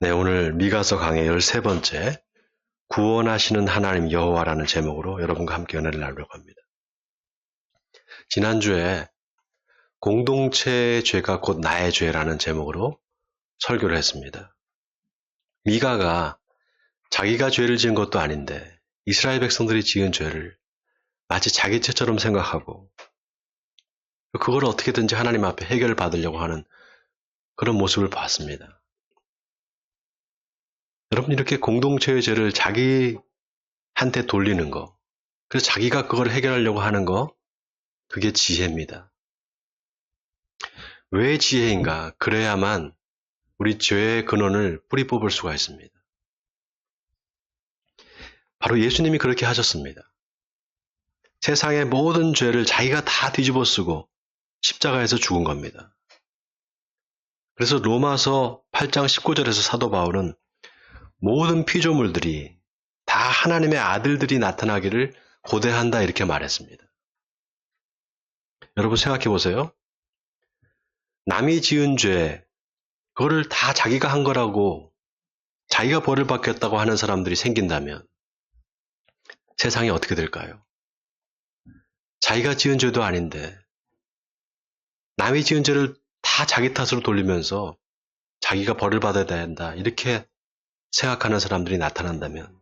네, 오늘 미가서 강의 13번째 구원하시는 하나님 여호와라는 제목으로 여러분과 함께 은혜를 나누려고 합니다. 지난주에 공동체의 죄가 곧 나의 죄라는 제목으로 설교를 했습니다. 미가가 자기가 죄를 지은 것도 아닌데 이스라엘 백성들이 지은 죄를 마치 자기 죄처럼 생각하고 그걸 어떻게든지 하나님 앞에 해결을 받으려고 하는 그런 모습을 봤습니다. 여러분 이렇게 공동체의 죄를 자기한테 돌리는 거, 그래서 자기가 그걸 해결하려고 하는 거, 그게 지혜입니다. 왜 지혜인가? 그래야만 우리 죄의 근원을 뿌리 뽑을 수가 있습니다. 바로 예수님이 그렇게 하셨습니다. 세상의 모든 죄를 자기가 다 뒤집어 쓰고 십자가에서 죽은 겁니다. 그래서 로마서 8장 19절에서 사도 바울은 모든 피조물들이 다 하나님의 아들들이 나타나기를 고대한다 이렇게 말했습니다. 여러분 생각해 보세요. 남이 지은 죄, 그거를 다 자기가 한 거라고 자기가 벌을 받겠다고 하는 사람들이 생긴다면 세상이 어떻게 될까요? 자기가 지은 죄도 아닌데 남이 지은 죄를 다 자기 탓으로 돌리면서 자기가 벌을 받아야 된다. 이렇게 생각하는 사람들이 나타난다면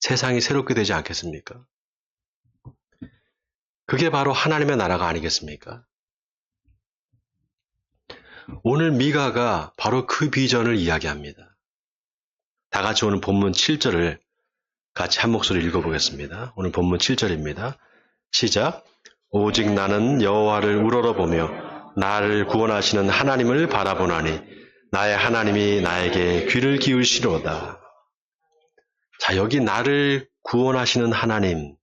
세상이 새롭게 되지 않겠습니까? 그게 바로 하나님의 나라가 아니겠습니까? 오늘 미가가 바로 그 비전을 이야기합니다. 다 같이 오늘 본문 7절을 같이 한 목소리 읽어보겠습니다. 오늘 본문 7절입니다. 시작. 오직 나는 여호와를 우러러보며 나를 구원하시는 하나님을 바라보나니 나의 하나님이 나에게 귀를 기울시로다. 자, 여기 나를 구원하시는 하나님,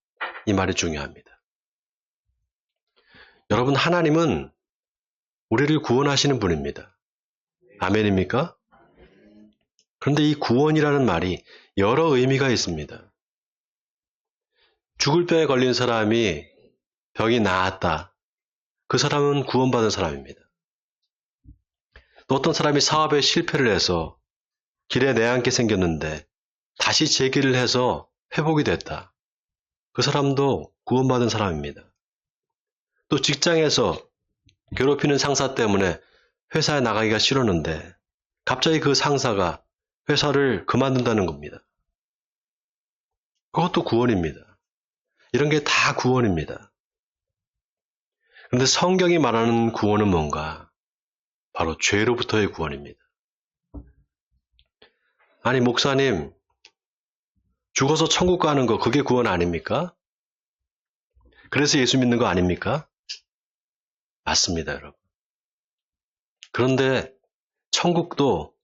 이 말이 중요합니다. 여러분, 하나님은 우리를 구원하시는 분입니다. 아멘입니까? 그런데 이 구원이라는 말이 여러 의미가 있습니다. 죽을 병에 걸린 사람이 병이 나았다. 그 사람은 구원받은 사람입니다. 또 어떤 사람이 사업에 실패를 해서 길에 내앉게 생겼는데 다시 재기를 해서 회복이 됐다. 그 사람도 구원받은 사람입니다. 또 직장에서 괴롭히는 상사 때문에 회사에 나가기가 싫었는데 갑자기 그 상사가 회사를 그만둔다는 겁니다. 그것도 구원입니다. 이런 게 다 구원입니다. 그런데 성경이 말하는 구원은 뭔가? 바로 죄로부터의 구원입니다. 아니, 목사님, 죽어서 천국 가는 거, 그게 구원 아닙니까? 그래서 예수 믿는 거 아닙니까? 맞습니다, 여러분. 그런데 천국도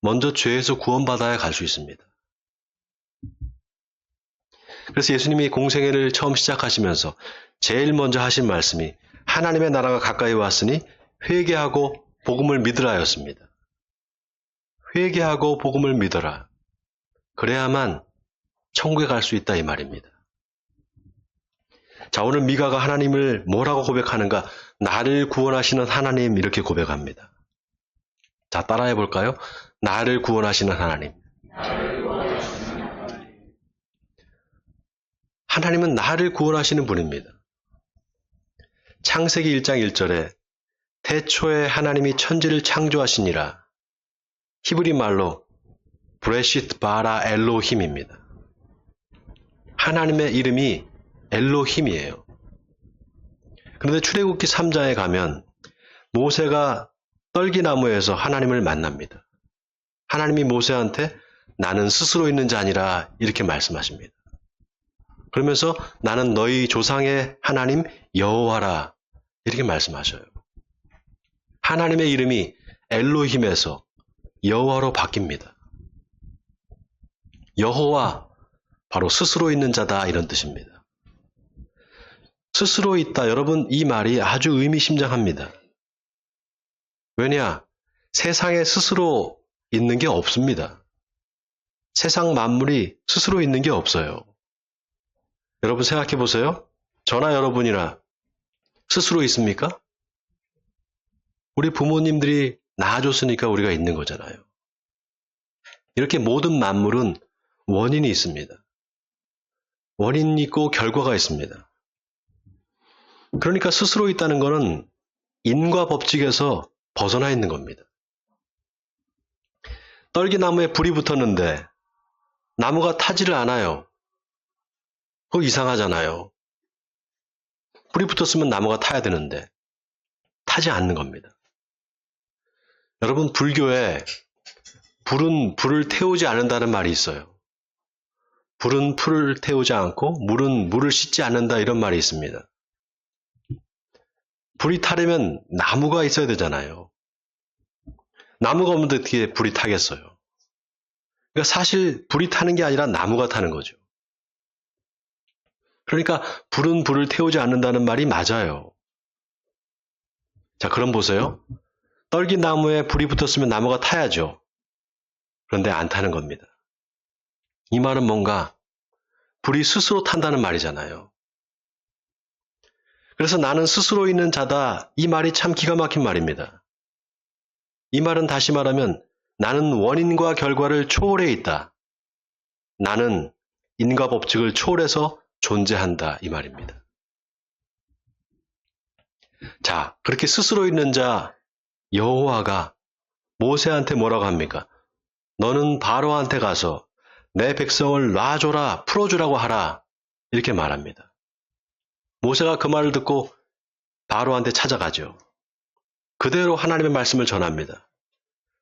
먼저 죄에서 구원받아야 갈 수 있습니다. 그래서 예수님이 공생애를 처음 시작하시면서 제일 먼저 하신 말씀이 하나님의 나라가 가까이 왔으니 회개하고 복음을 믿으라였습니다. 회개하고 복음을 믿어라. 그래야만 천국에 갈 수 있다 이 말입니다. 자, 오늘 미가가 하나님을 뭐라고 고백하는가? 나를 구원하시는 하나님 이렇게 고백합니다. 자, 따라해 볼까요? 나를 구원하시는 하나님. 하나님은 나를 구원하시는 분입니다. 창세기 1장 1절에 태초에 하나님이 천지를 창조하시니라. 히브리 말로 브레시트 바라 엘로힘입니다. 하나님의 이름이 엘로힘이에요. 그런데 출애굽기 3장에 가면 모세가 떨기나무에서 하나님을 만납니다. 하나님이 모세한테 나는 스스로 있는 자 아니라 이렇게 말씀하십니다. 그러면서 나는 너희 조상의 하나님 여호와라 이렇게 말씀하셔요. 하나님의 이름이 엘로힘에서 여호와로 바뀝니다. 여호와 바로 스스로 있는 자다 이런 뜻입니다. 스스로 있다 여러분 이 말이 아주 의미심장합니다. 왜냐 세상에 스스로 있는 게 없습니다. 세상 만물이 스스로 있는 게 없어요. 여러분 생각해 보세요. 저나 여러분이나 스스로 있습니까? 우리 부모님들이 낳아줬으니까 우리가 있는 거잖아요. 이렇게 모든 만물은 원인이 있습니다. 원인이 있고 결과가 있습니다. 그러니까 스스로 있다는 것은 인과 법칙에서 벗어나 있는 겁니다. 떨기나무에 불이 붙었는데 나무가 타지를 않아요. 그거 이상하잖아요. 불이 붙었으면 나무가 타야 되는데 타지 않는 겁니다. 여러분 불교에 불은 불을 태우지 않는다는 말이 있어요. 불은 풀을 태우지 않고 물은 물을 씻지 않는다 이런 말이 있습니다. 불이 타려면 나무가 있어야 되잖아요. 나무가 없는데 어떻게 불이 타겠어요? 그러니까 사실 불이 타는 게 아니라 나무가 타는 거죠. 그러니까 불은 불을 태우지 않는다는 말이 맞아요. 자, 그럼 보세요. 떨긴 나무에 불이 붙었으면 나무가 타야죠. 그런데 안 타는 겁니다. 이 말은 뭔가 불이 스스로 탄다는 말이잖아요. 그래서 나는 스스로 있는 자다. 이 말이 참 기가 막힌 말입니다. 이 말은 다시 말하면 나는 원인과 결과를 초월해 있다. 나는 인과 법칙을 초월해서 존재한다. 이 말입니다. 자, 그렇게 스스로 있는 자 여호와가 모세한테 뭐라고 합니까? 너는 바로한테 가서 내 백성을 놔줘라, 풀어주라고 하라. 이렇게 말합니다. 모세가 그 말을 듣고 바로한테 찾아가죠. 그대로 하나님의 말씀을 전합니다.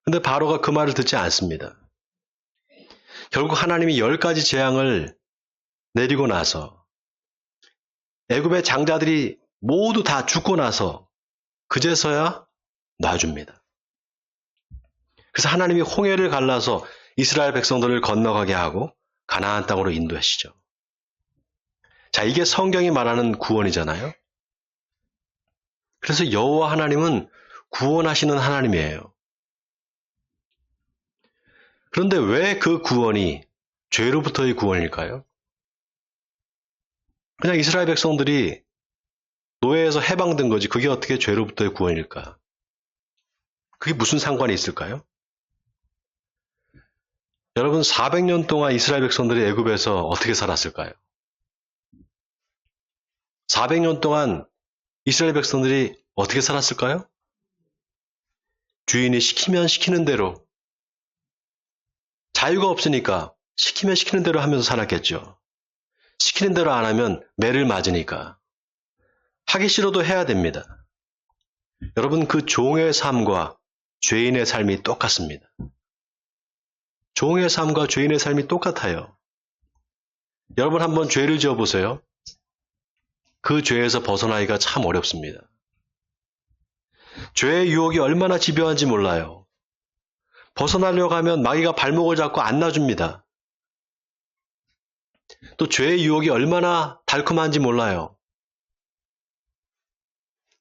근데 바로가 그 말을 듣지 않습니다. 결국 하나님이 열 가지 재앙을 내리고 나서 애굽의 장자들이 모두 다 죽고 나서 그제서야 놔줍니다. 그래서 하나님이 홍해를 갈라서 이스라엘 백성들을 건너가게 하고 가나안 땅으로 인도하시죠. 자, 이게 성경이 말하는 구원이잖아요. 그래서 여호와 하나님은 구원하시는 하나님이에요. 그런데 왜 그 구원이 죄로부터의 구원일까요? 그냥 이스라엘 백성들이 노예에서 해방된 거지 그게 어떻게 죄로부터의 구원일까? 그게 무슨 상관이 있을까요? 여러분 400년 동안 이스라엘 백성들이 애굽에서 어떻게 살았을까요? 400년 동안 이스라엘 백성들이 어떻게 살았을까요? 주인이 시키면 시키는 대로 자유가 없으니까 시키면 시키는 대로 하면서 살았겠죠. 시키는 대로 안 하면 매를 맞으니까 하기 싫어도 해야 됩니다. 여러분 그 종의 삶과 죄인의 삶이 똑같습니다. 종의 삶과 죄인의 삶이 똑같아요. 여러분 한번 죄를 지어 보세요. 그 죄에서 벗어나기가 참 어렵습니다. 죄의 유혹이 얼마나 집요한지 몰라요. 벗어나려고 하면 마귀가 발목을 잡고 안 놔줍니다. 또 죄의 유혹이 얼마나 달콤한지 몰라요.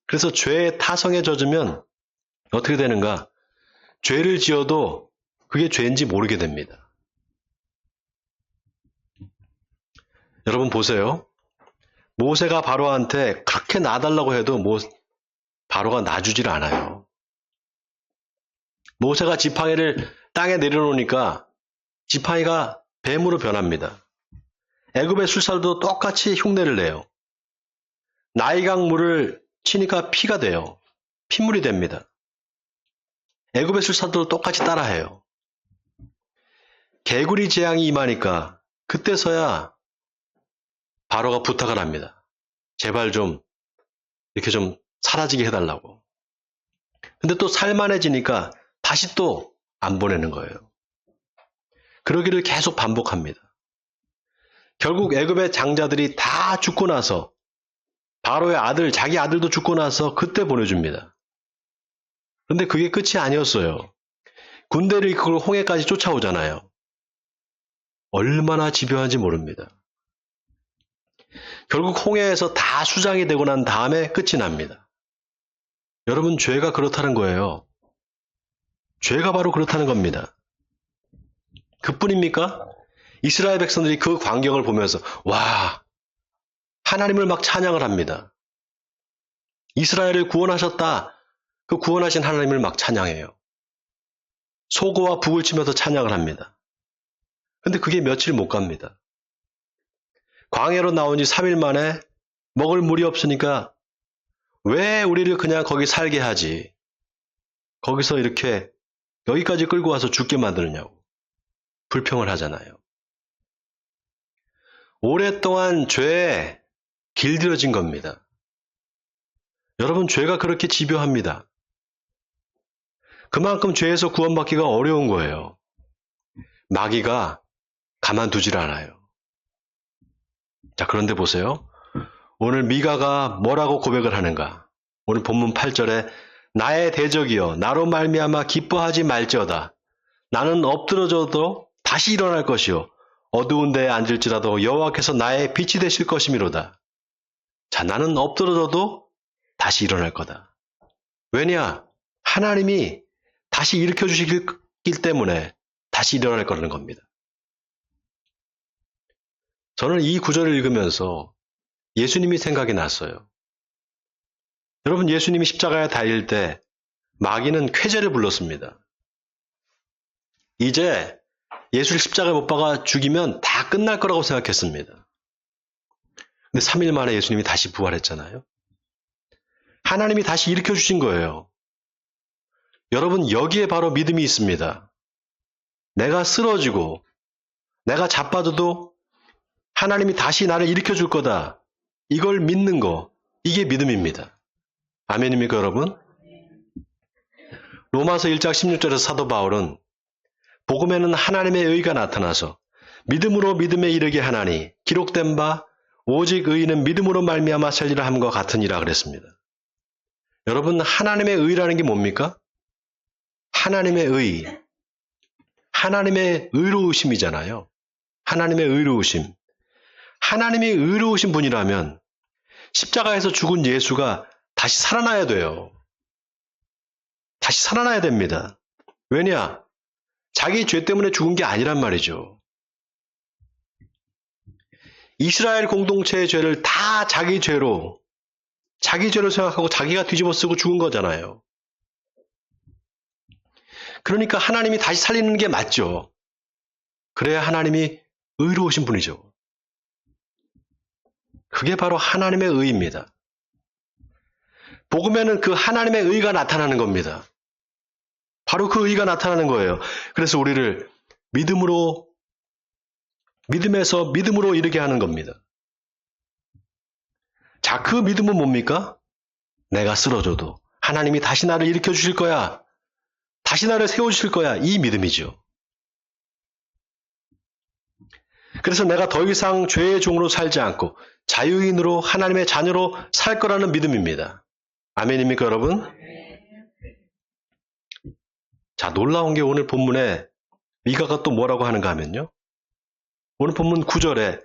그래서 죄의 타성에 젖으면 어떻게 되는가? 죄를 지어도 그게 죄인지 모르게 됩니다. 여러분 보세요. 모세가 바로한테 그렇게 놔달라고 해도 모, 바로가 놔주질 않아요. 모세가 지팡이를 땅에 내려놓으니까 지팡이가 뱀으로 변합니다. 애굽의 술사도 똑같이 흉내를 내요. 나이강 물을 치니까 피가 돼요. 핏물이 됩니다. 애굽의 술사도 똑같이 따라해요. 개구리 재앙이 임하니까 그때서야 바로가 부탁을 합니다. 제발 좀 이렇게 좀 사라지게 해달라고. 근데 또 살만해지니까 다시 또 안 보내는 거예요. 그러기를 계속 반복합니다. 결국 애굽의 장자들이 다 죽고 나서 바로의 아들, 자기 아들도 죽고 나서 그때 보내줍니다. 근데 그게 끝이 아니었어요. 군대를 이끌고 홍해까지 쫓아오잖아요. 얼마나 집요한지 모릅니다. 결국 홍해에서 다 수장이 되고 난 다음에 끝이 납니다. 여러분, 죄가 그렇다는 거예요. 죄가 바로 그렇다는 겁니다. 그뿐입니까? 이스라엘 백성들이 그 광경을 보면서 와 하나님을 막 찬양을 합니다. 이스라엘을 구원하셨다. 그 구원하신 하나님을 막 찬양해요. 소고와 북을 치면서 찬양을 합니다. 근데 그게 며칠 못 갑니다. 광야로 나온 지 3일 만에 먹을 물이 없으니까 왜 우리를 그냥 거기 살게 하지? 거기서 이렇게 여기까지 끌고 와서 죽게 만드느냐고 불평을 하잖아요. 오랫동안 죄에 길들여진 겁니다. 여러분, 죄가 그렇게 집요합니다. 그만큼 죄에서 구원받기가 어려운 거예요. 마귀가 가만두질 않아요. 자, 그런데 보세요. 오늘 미가가 뭐라고 고백을 하는가? 오늘 본문 8절에 나의 대적이여 나로 말미암아 기뻐하지 말지어다. 나는 엎드러져도 다시 일어날 것이요 어두운 데에 앉을지라도 여호와께서 나의 빛이 되실 것이미로다. 자, 나는 엎드러져도 다시 일어날 거다. 왜냐? 하나님이 다시 일으켜 주시기 때문에 다시 일어날 거라는 겁니다. 저는 이 구절을 읽으면서 예수님이 생각이 났어요. 여러분, 예수님이 십자가에 달릴 때 마귀는 쾌제를 불렀습니다. 이제 예수를 십자가에 못 박아 죽이면 다 끝날 거라고 생각했습니다. 근데 3일 만에 예수님이 다시 부활했잖아요. 하나님이 다시 일으켜 주신 거예요. 여러분, 여기에 바로 믿음이 있습니다. 내가 쓰러지고, 내가 자빠져도 하나님이 다시 나를 일으켜 줄 거다. 이걸 믿는 거, 이게 믿음입니다. 아멘입니까, 여러분? 로마서 1장 16절에서 사도 바울은 복음에는 하나님의 의가 나타나서 믿음으로 믿음에 이르게 하나니 기록된 바 오직 의인은 믿음으로 말미암아 살리라 함과 같으니라 그랬습니다. 여러분 하나님의 의라는 게 뭡니까? 하나님의 의. 하나님의 의로우심이잖아요. 하나님의 의로우심. 하나님이 의로우신 분이라면 십자가에서 죽은 예수가 다시 살아나야 돼요. 다시 살아나야 됩니다. 왜냐? 자기 죄 때문에 죽은 게 아니란 말이죠. 이스라엘 공동체의 죄를 다 자기 죄로, 자기 죄로 생각하고 자기가 뒤집어 쓰고 죽은 거잖아요. 그러니까 하나님이 다시 살리는 게 맞죠. 그래야 하나님이 의로우신 분이죠. 그게 바로 하나님의 의입니다. 복음에는 그 하나님의 의가 나타나는 겁니다. 바로 그 의가 나타나는 거예요. 그래서 우리를 믿음으로, 믿음에서 믿음으로 이르게 하는 겁니다. 자, 그 믿음은 뭡니까? 내가 쓰러져도 하나님이 다시 나를 일으켜 주실 거야. 다시 나를 세워주실 거야. 이 믿음이죠. 그래서 내가 더 이상 죄의 종으로 살지 않고 자유인으로 하나님의 자녀로 살 거라는 믿음입니다. 아멘입니까, 여러분? 자, 놀라운 게 오늘 본문에 미가가 또 뭐라고 하는가 하면요. 오늘 본문 9절에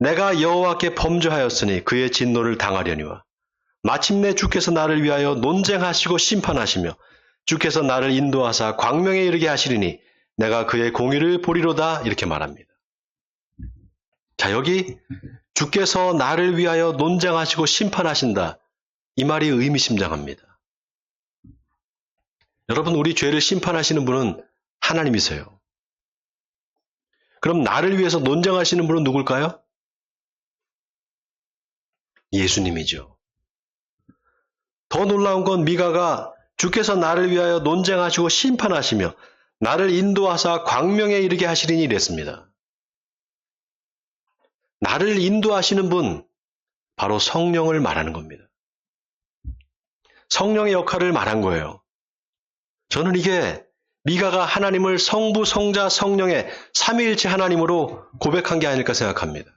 내가 여호와께 범죄하였으니 그의 진노를 당하려니와 마침내 주께서 나를 위하여 논쟁하시고 심판하시며 주께서 나를 인도하사 광명에 이르게 하시리니 내가 그의 공의를 보리로다 이렇게 말합니다. 자, 여기 주께서 나를 위하여 논쟁하시고 심판하신다. 이 말이 의미심장합니다. 여러분, 우리 죄를 심판하시는 분은 하나님이세요. 그럼 나를 위해서 논쟁하시는 분은 누굴까요? 예수님이죠. 더 놀라운 건 미가가 주께서 나를 위하여 논쟁하시고 심판하시며 나를 인도하사 광명에 이르게 하시리니 이랬습니다. 나를 인도하시는 분, 바로 성령을 말하는 겁니다. 성령의 역할을 말한 거예요. 저는 이게 미가가 하나님을 성부, 성자, 성령의 삼위일체 하나님으로 고백한 게 아닐까 생각합니다.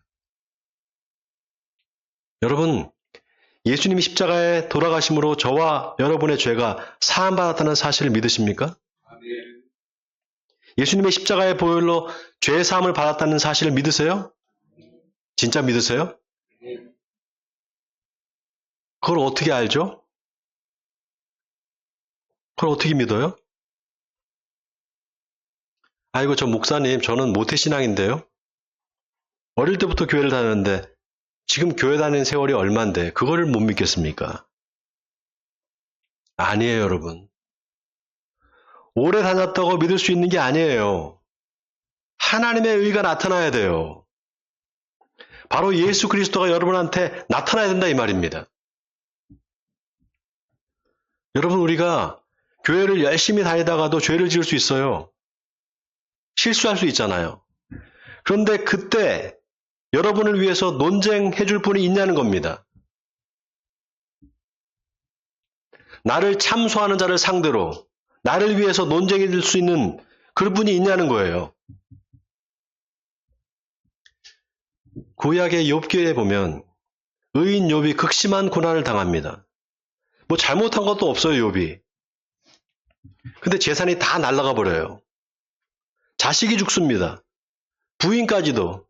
여러분, 예수님이 십자가에 돌아가심으로 저와 여러분의 죄가 사함받았다는 사실을 믿으십니까? 예수님의 십자가의 보혈로 죄 사함을 받았다는 사실을 믿으세요? 진짜 믿으세요? 그걸 어떻게 알죠? 그걸 어떻게 믿어요? 아이고, 저 목사님, 저는 모태신앙인데요? 어릴 때부터 교회를 다녔는데, 지금 교회 다니는 세월이 얼만데, 그거를 못 믿겠습니까? 아니에요, 여러분. 오래 다녔다고 믿을 수 있는 게 아니에요. 하나님의 의가 나타나야 돼요. 바로 예수 그리스도가 여러분한테 나타나야 된다 이 말입니다. 여러분 우리가 교회를 열심히 다니다가도 죄를 지을 수 있어요. 실수할 수 있잖아요. 그런데 그때 여러분을 위해서 논쟁해 줄 분이 있냐는 겁니다. 나를 참소하는 자를 상대로 나를 위해서 논쟁해 줄수 있는 그런 분이 있냐는 거예요. 구약의 욥기에 보면 의인 욥이 극심한 고난을 당합니다. 뭐 잘못한 것도 없어요, 욥이. 근데 재산이 다 날아가 버려요. 자식이 죽습니다. 부인까지도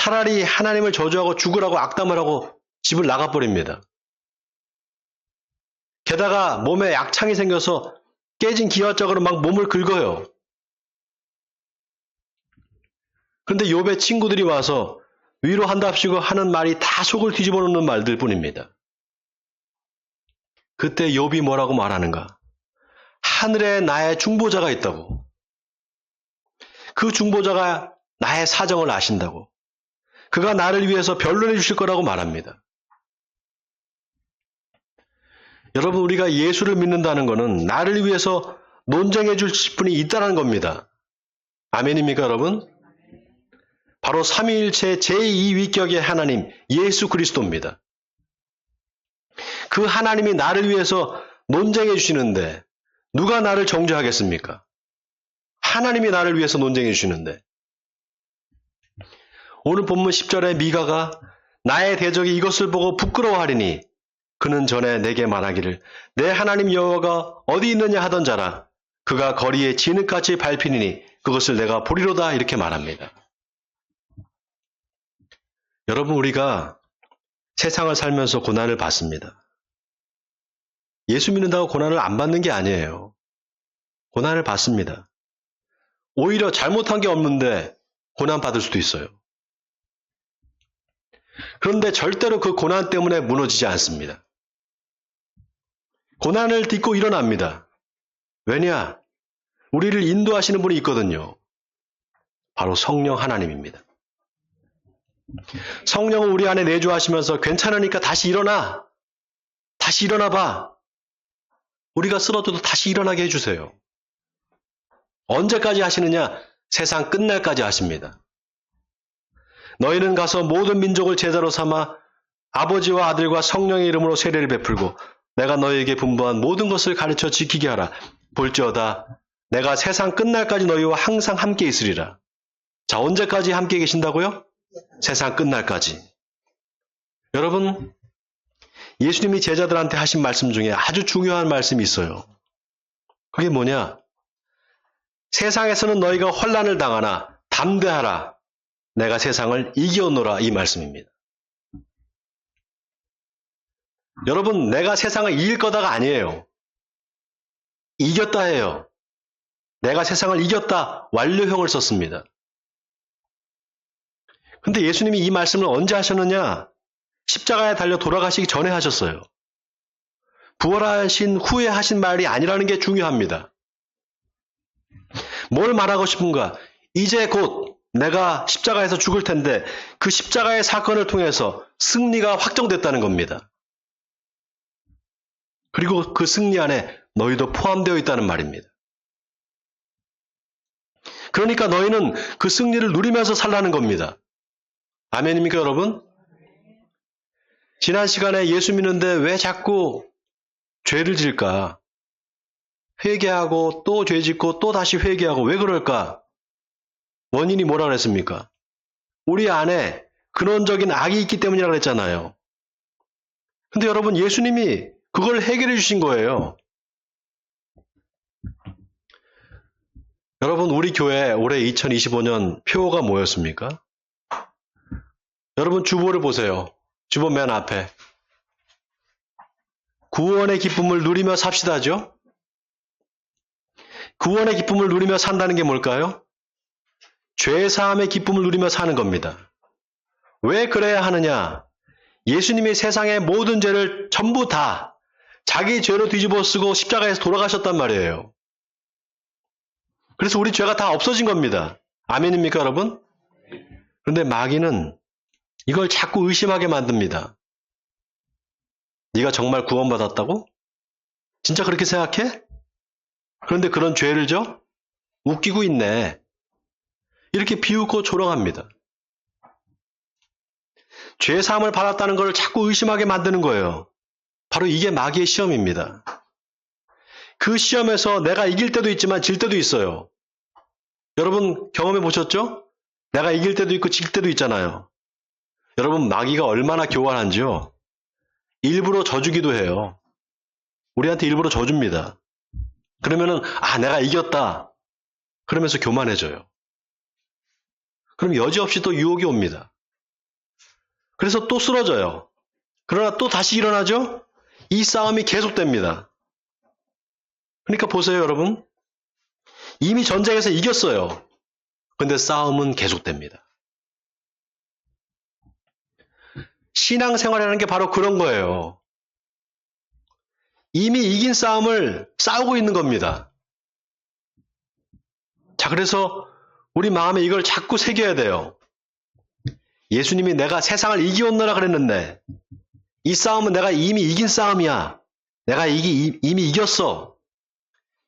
차라리 하나님을 저주하고 죽으라고 악담을 하고 집을 나가버립니다. 게다가 몸에 약창이 생겨서 깨진 기와짝으로 막 몸을 긁어요. 그런데 욥의 친구들이 와서 위로한답시고 하는 말이 다 속을 뒤집어 놓는 말들 뿐입니다. 그때 욥이 뭐라고 말하는가? 하늘에 나의 중보자가 있다고. 그 중보자가 나의 사정을 아신다고. 그가 나를 위해서 변론해 주실 거라고 말합니다. 여러분, 우리가 예수를 믿는다는 것은 나를 위해서 논쟁해 주실 분이 있다는 겁니다. 아멘입니까, 여러분? 바로 삼위일체 제2위격의 하나님, 예수 그리스도입니다. 그 하나님이 나를 위해서 논쟁해 주시는데, 누가 나를 정죄하겠습니까? 하나님이 나를 위해서 논쟁해 주시는데. 오늘 본문 10절에 미가가 나의 대적이 이것을 보고 부끄러워하리니 그는 전에 내게 말하기를 내 하나님 여호와가 어디 있느냐 하던 자라 그가 거리에 진흙같이 밟히니 그것을 내가 보리로다 이렇게 말합니다. 여러분 우리가 세상을 살면서 고난을 받습니다. 예수 믿는다고 고난을 안 받는 게 아니에요. 고난을 받습니다. 오히려 잘못한 게 없는데 고난 받을 수도 있어요. 그런데 절대로 그 고난 때문에 무너지지 않습니다. 고난을 딛고 일어납니다. 왜냐? 우리를 인도하시는 분이 있거든요. 바로 성령 하나님입니다. 성령은 우리 안에 내주하시면서 괜찮으니까 다시 일어나. 다시 일어나 봐. 우리가 쓰러져도 다시 일어나게 해주세요. 언제까지 하시느냐? 세상 끝날까지 하십니다. 너희는 가서 모든 민족을 제자로 삼아 아버지와 아들과 성령의 이름으로 세례를 베풀고 내가 너희에게 분부한 모든 것을 가르쳐 지키게 하라. 볼지어다 내가 세상 끝날까지 너희와 항상 함께 있으리라. 자, 언제까지 함께 계신다고요? 세상 끝날까지. 여러분, 예수님이 제자들한테 하신 말씀 중에 아주 중요한 말씀이 있어요. 그게 뭐냐? 세상에서는 너희가 혼란을 당하나 담대하라. 내가 세상을 이겨노라 이 말씀입니다. 여러분, 내가 세상을 이길 거다가 아니에요. 이겼다 해요. 내가 세상을 이겼다 완료형을 썼습니다. 근데 예수님이 이 말씀을 언제 하셨느냐? 십자가에 달려 돌아가시기 전에 하셨어요. 부활하신 후에 하신 말이 아니라는 게 중요합니다. 뭘 말하고 싶은가? 이제 곧 내가 십자가에서 죽을 텐데 그 십자가의 사건을 통해서 승리가 확정됐다는 겁니다. 그리고 그 승리 안에 너희도 포함되어 있다는 말입니다. 그러니까 너희는 그 승리를 누리면서 살라는 겁니다. 아멘입니까, 여러분? 지난 시간에 예수 믿는데 왜 자꾸 죄를 질까? 회개하고 또 죄 짓고 또 다시 회개하고 왜 그럴까? 원인이 뭐라 그랬습니까? 우리 안에 근원적인 악이 있기 때문이라고 그랬잖아요. 근데 여러분 예수님이 그걸 해결해 주신 거예요. 여러분 우리 교회 올해 2025년 표가 뭐였습니까? 여러분 주보를 보세요. 주보 맨 앞에. 구원의 기쁨을 누리며 삽시다죠? 구원의 기쁨을 누리며 산다는 게 뭘까요? 죄사함의 기쁨을 누리며 사는 겁니다. 왜 그래야 하느냐? 예수님이 세상의 모든 죄를 전부 다 자기 죄로 뒤집어 쓰고 십자가에서 돌아가셨단 말이에요. 그래서 우리 죄가 다 없어진 겁니다. 아멘입니까, 여러분? 그런데 마귀는 이걸 자꾸 의심하게 만듭니다. 네가 정말 구원받았다고? 진짜 그렇게 생각해? 그런데 그런 죄를 져? 웃기고 있네. 이렇게 비웃고 조롱합니다. 죄 사함을 받았다는 것을 자꾸 의심하게 만드는 거예요. 바로 이게 마귀의 시험입니다. 그 시험에서 내가 이길 때도 있지만 질 때도 있어요. 여러분 경험해 보셨죠? 내가 이길 때도 있고 질 때도 있잖아요. 여러분 마귀가 얼마나 교활한지요. 일부러 져주기도 해요. 우리한테 일부러 져줍니다. 그러면은 아 내가 이겼다. 그러면서 교만해져요. 그럼 여지없이 또 유혹이 옵니다. 그래서 또 쓰러져요. 그러나 또 다시 일어나죠? 이 싸움이 계속됩니다. 그러니까 보세요, 여러분. 이미 전쟁에서 이겼어요. 근데 싸움은 계속됩니다. 신앙생활이라는 게 바로 그런 거예요. 이미 이긴 싸움을 싸우고 있는 겁니다. 자, 그래서 우리 마음에 이걸 자꾸 새겨야 돼요. 예수님이 내가 세상을 이기었노라 그랬는데, 이 싸움은 내가 이미 이긴 싸움이야. 내가 이기, 이미 이겼어.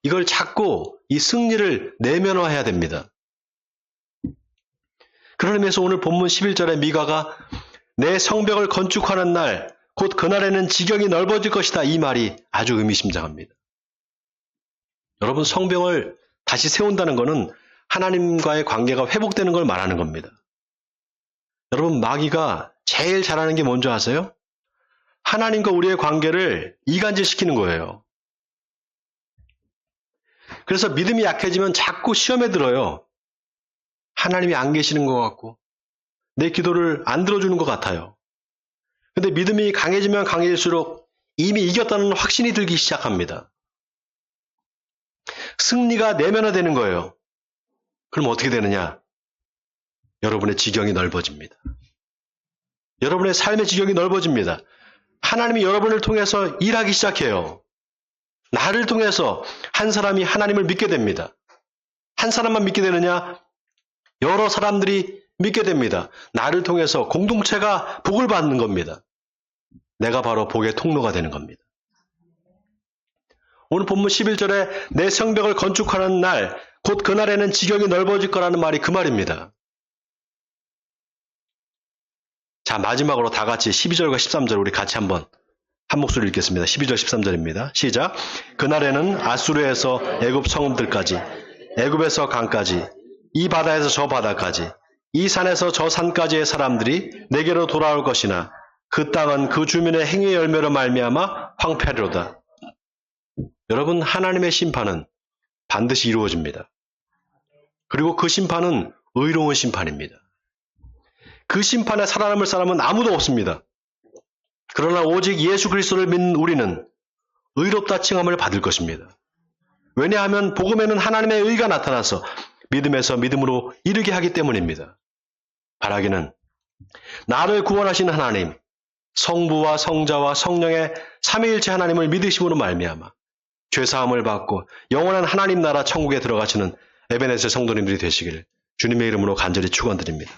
이걸 자꾸 이 승리를 내면화해야 됩니다. 그런 의미에서 오늘 본문 11절에 미가가 내 성벽을 건축하는 날, 곧 그날에는 지경이 넓어질 것이다. 이 말이 아주 의미심장합니다. 여러분, 성벽을 다시 세운다는 것은 하나님과의 관계가 회복되는 걸 말하는 겁니다. 여러분, 마귀가 제일 잘하는 게 뭔지 아세요? 하나님과 우리의 관계를 이간질시키는 거예요. 그래서 믿음이 약해지면 자꾸 시험에 들어요. 하나님이 안 계시는 것 같고, 내 기도를 안 들어주는 것 같아요. 근데 믿음이 강해지면 강해질수록 이미 이겼다는 확신이 들기 시작합니다. 승리가 내면화되는 거예요. 그럼 어떻게 되느냐? 여러분의 지경이 넓어집니다. 여러분의 삶의 지경이 넓어집니다. 하나님이 여러분을 통해서 일하기 시작해요. 나를 통해서 한 사람이 하나님을 믿게 됩니다. 한 사람만 믿게 되느냐? 여러 사람들이 믿게 됩니다. 나를 통해서 공동체가 복을 받는 겁니다. 내가 바로 복의 통로가 되는 겁니다. 오늘 본문 11절에 내 성벽을 건축하는 날, 곧 그날에는 지경이 넓어질 거라는 말이 그 말입니다. 자, 마지막으로 다 같이 12절과 13절 우리 같이 한번 한 목소리 읽겠습니다. 12절 13절입니다. 시작. 그날에는 아수르에서 애굽 성읍들까지, 애굽에서 강까지, 이 바다에서 저 바다까지, 이 산에서 저 산까지의 사람들이 내게로 돌아올 것이나 그 땅은 그 주민의 행위의 열매로 말미암아 황폐하리로다. 여러분 하나님의 심판은 반드시 이루어집니다. 그리고 그 심판은 의로운 심판입니다. 그 심판에 살아남을 사람은 아무도 없습니다. 그러나 오직 예수 그리스도를 믿는 우리는 의롭다 칭함을 받을 것입니다. 왜냐하면 복음에는 하나님의 의가 나타나서 믿음에서 믿음으로 이르게 하기 때문입니다. 바라기는 나를 구원하신 하나님, 성부와 성자와 성령의 삼위일체 하나님을 믿으심으로 말미암아 죄 사함을 받고 영원한 하나님 나라 천국에 들어가시는 에베네스 성도님들이 되시길 주님의 이름으로 간절히 축원드립니다.